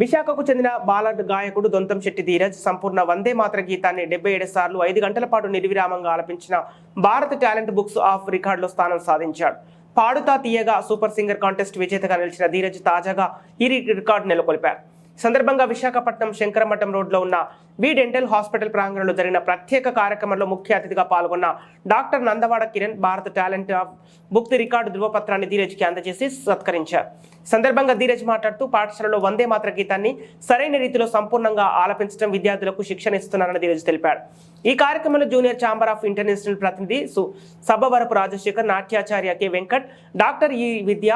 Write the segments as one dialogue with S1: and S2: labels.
S1: విశాఖకు చెందిన బాలడ్ గాయకుడు దొంతం శెట్టి ధీరజ్ సంపూర్ణ వందే మాత్ర గీతాన్ని డెబ్బై ఏడు సార్లు ఐదు గంటల పాటు నిర్విరామంగా ఆలపించిన భారత టాలెంట్ బుక్స్ ఆఫ్ రికార్డులో స్థానం సాధించాడు. పాడుతా తీయగా సూపర్ సింగర్ కాంటెస్ట్ విజేతగా నిలిచిన ధీరజ్ తాజాగా ఈ రికార్డు నెలకొల్పారు. సందర్భంగా విశాఖపట్నం శంకరమఠం రోడ్లో ఉన్న వి డెంటల్ హాస్పిటల్ ప్రాంగణంలో జరిగిన ప్రత్యేక కార్యక్రమంలో ముఖ్య అతిథిగా పాల్గొన్న doctor Nandavada Kiran Bharat talent of book the record ధృవపత్రాన్ని ధీరజ్కి అందజేసి సత్కరించారు. సందర్భంగా ధీరజ్ మాట్లాడుతూ పాఠశాలలో వందే మాత్ర గీతాన్ని సరైన రీతిలో సంపూర్ణంగా ఆలపించడం విద్యార్థులకు శిక్షణ ఇస్తున్నారని ధీరజ్ తెలిపాడు. ఈ కార్యక్రమంలో జూనియర్ ఛాంబర్ ఆఫ్ ఇంటర్నేషనల్ ప్రతినిధి సు Rajasekhar నాట్యాచార్య K Venkat doctor E Vidya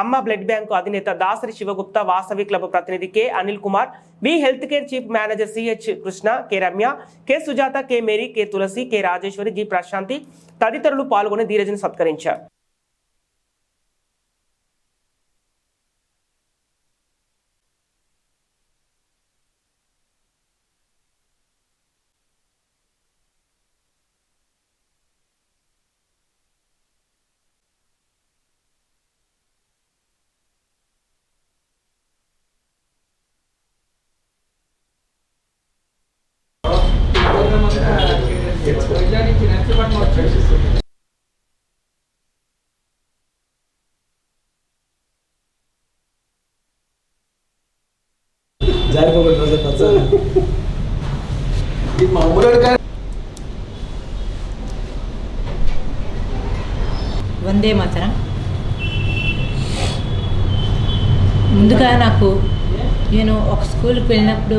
S1: Amma blood bank అధినేత దాసరి శివగుప్త వాసవి క్లబ్ ప్రతినిధి K Anil Kumar B health care chief manager CH Krishna K Ramya K Sujatha K Mary K Tulasi K Rajeshwari G Prashanthi తదితరులు పాల్గొని ధీరజను సత్కరించారు.
S2: జారిపోకుండా
S3: వందే మాతరం. ముందుగా నాకు నేను ఒక స్కూల్కి వెళ్ళినప్పుడు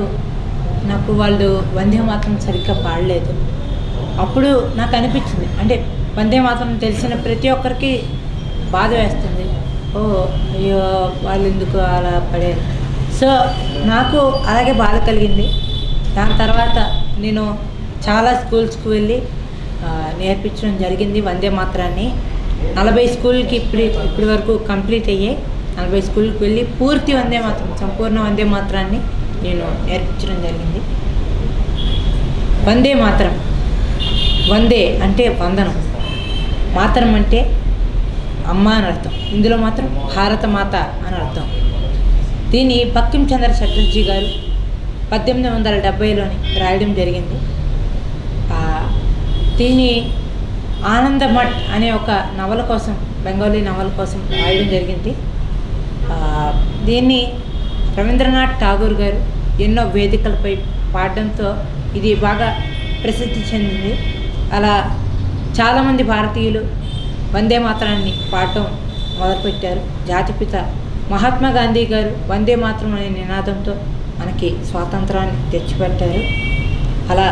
S3: నాకు వాళ్ళు వందే మాతరం సరిగ్గా పాడలేదు. అప్పుడు నాకు అనిపించింది. అంటే వందే మాతరం తెలిసిన ప్రతి ఒక్కరికి బాధ వేస్తుంది. ఓ అయ్యో వాళ్ళు ఎందుకు అలా పడారు సో నాకు అలాగే బాధ కలిగింది. దాని తర్వాత నేను చాలా స్కూల్స్కి వెళ్ళి నేర్పించడం జరిగింది వందే మాత్రాన్ని. నలభై స్కూల్కి ఇప్పుడు ఇప్పటి వరకు కంప్లీట్ అయ్యాయి. నలభై స్కూల్కి వెళ్ళి పూర్తి వందే మాత్రం సంపూర్ణ వందే మాత్రాన్ని నేను నేర్పించడం జరిగింది. వందే మాత్రం. వందే అంటే వందనం. మాత్రం అంటే అమ్మ అని అర్థం. ఇందులో మాత్రం భారత మాత అని అర్థం. దీన్ని బక్కిం చంద్ర చటర్జీ గారు పద్దెనిమిది వందల డెబ్బైలోని రాయడం జరిగింది. దీన్ని ఆనందమఠ్ అనే ఒక నవల కోసం బెంగాలీ నవల కోసం రాయడం జరిగింది. దీన్ని రవీంద్రనాథ్ ఠాగూర్ గారు ఎన్నో వేదికలపై పాడడంతో ఇది బాగా ప్రసిద్ధి చెందింది. అలా చాలామంది భారతీయులు వందే మాత్రాన్ని పాడటం మొదలుపెట్టారు. జాతిపిత మహాత్మా గాంధీ గారు వందే మాత్రం అనే నినాదంతో మనకి స్వాతంత్రాన్ని తెచ్చిపెట్టారు. అలా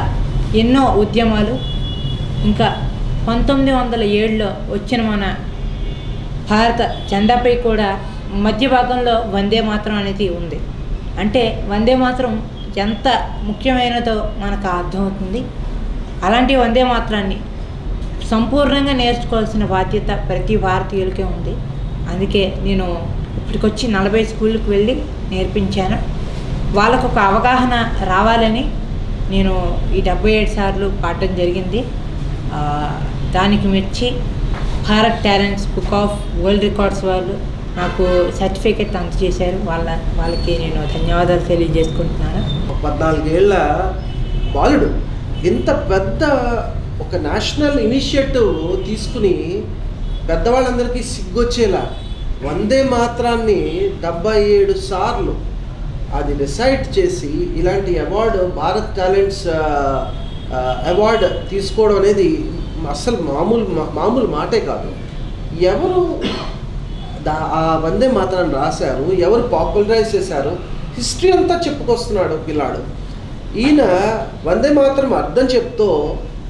S3: ఎన్నో ఉద్యమాలు ఇంకా పంతొమ్మిది వందల ఏడులో వచ్చిన మన భారత జెండాపై కూడా మధ్య భాగంలో వందే మాత్రం అనేది ఉంది. అంటే వందే మాత్రం ఎంత ముఖ్యమైనదో మనకు అర్థమవుతుంది. అలాంటి వందే మాత్రాన్ని సంపూర్ణంగా నేర్చుకోవాల్సిన బాధ్యత ప్రతి భారతీయులకే ఉంది. అందుకే నేను ఇప్పటికొచ్చి నలభై స్కూళ్ళకి వెళ్ళి నేర్పించాను. వాళ్ళకు ఒక అవగాహన రావాలని నేను ఈ డెబ్బై ఏడు సార్లు పాడడం జరిగింది. దానికి మెచ్చి Bharat talents book of world records వాళ్ళు నాకు సర్టిఫికేట్ అందజేశారు. వాళ్ళ వాళ్ళకి నేను ధన్యవాదాలు తెలియజేసుకుంటున్నాను.
S4: పద్నాలుగేళ్ళ బాలుడు ఇంత పెద్ద ఒక నేషనల్ ఇనిషియేటివ్ తీసుకుని పెద్దవాళ్ళందరికీ సిగ్గొచ్చేలా వందే మాత్రాన్ని డెబ్బై ఏడు సార్లు అది డిసైడ్ చేసి ఇలాంటి అవార్డు భారత్ టాలెంట్స్ అవార్డు తీసుకోవడం అనేది అస్సలు మామూలు మామూలు మాటే కాదు. ఎవరు దా ఆ వందే మాత్రాన్ని రాశారు ఎవరు పాపులరైజ్ చేశారు హిస్టరీ అంతా చెప్పుకొస్తున్నాడు పిల్లాడు. ఈయన వందే మాత్రం అర్థం చెప్తూ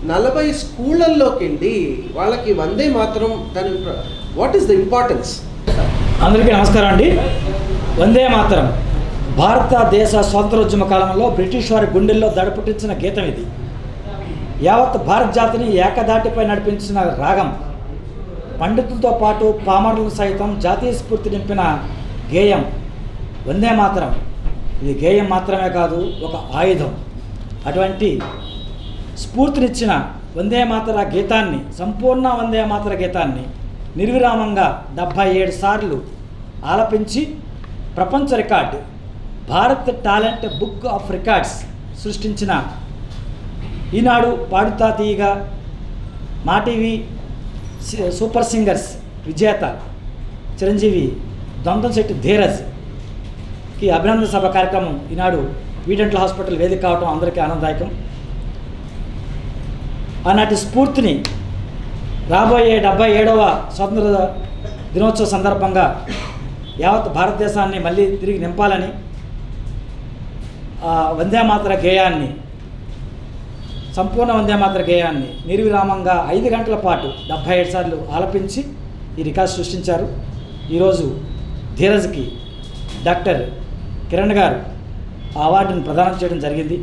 S4: నలభై స్కూళ్ళల్లోకి వెళ్ళి వాళ్ళకి వందే మాత్రం దాని వాట్ ఈస్ ద ఇంపార్టెన్స్
S2: అందరికీ నమస్కారం అండి. వందే మాతరం. భారతదేశ స్వాతంత్రోద్యమ కాలంలో బ్రిటిష్ వారి గుండెల్లో దడపుట్టించిన గీతం ఇది. యావత్ భారత జాతిని ఏకదాటిపై నడిపించిన రాగం. పండితులతో పాటు పామరులను సైతం జాతీయ స్ఫూర్తి నింపిన గేయం. వందే మాత్రం. ఇది గేయం మాత్రమే కాదు ఒక ఆయుధం. అటువంటి స్ఫూర్తినిచ్చిన వందే మాతర గీతాన్ని సంపూర్ణ వందే మాతర గీతాన్ని నిర్విరామంగా డెబ్భై ఏడు సార్లు ఆలపించి ప్రపంచ record Bharat talent book of records సృష్టించిన ఈనాడు పాడుతా తీయగా మా టీవీ సూపర్ సింగర్స్ విజేత చిరంజీవి దొంతం శెట్టి ధీరజ్కి అభినందన సభ కార్యక్రమం ఈనాడు వీడెంట్ల హాస్పిటల్ వేదిక కావటం అందరికీ ఆనందదాయకం. ఆనాటి స్ఫూర్తిని రాబోయే డెబ్బై ఏడవ స్వాతంత్ర దినోత్సవ సందర్భంగా యావత్ భారతదేశాన్ని మళ్ళీ తిరిగి నింపాలని వందేమాతర గేయాన్ని సంపూర్ణ వందేమాతర గేయాన్ని నిర్విరామంగా ఐదు గంటల పాటు డెబ్భై ఏడు సార్లు ఆలపించి ఈ రికార్డు సృష్టించారు. ఈరోజు ధీరజ్కి డాక్టర్ కిరణ్ గారు ఆ అవార్డును ప్రదానం చేయడం జరిగింది.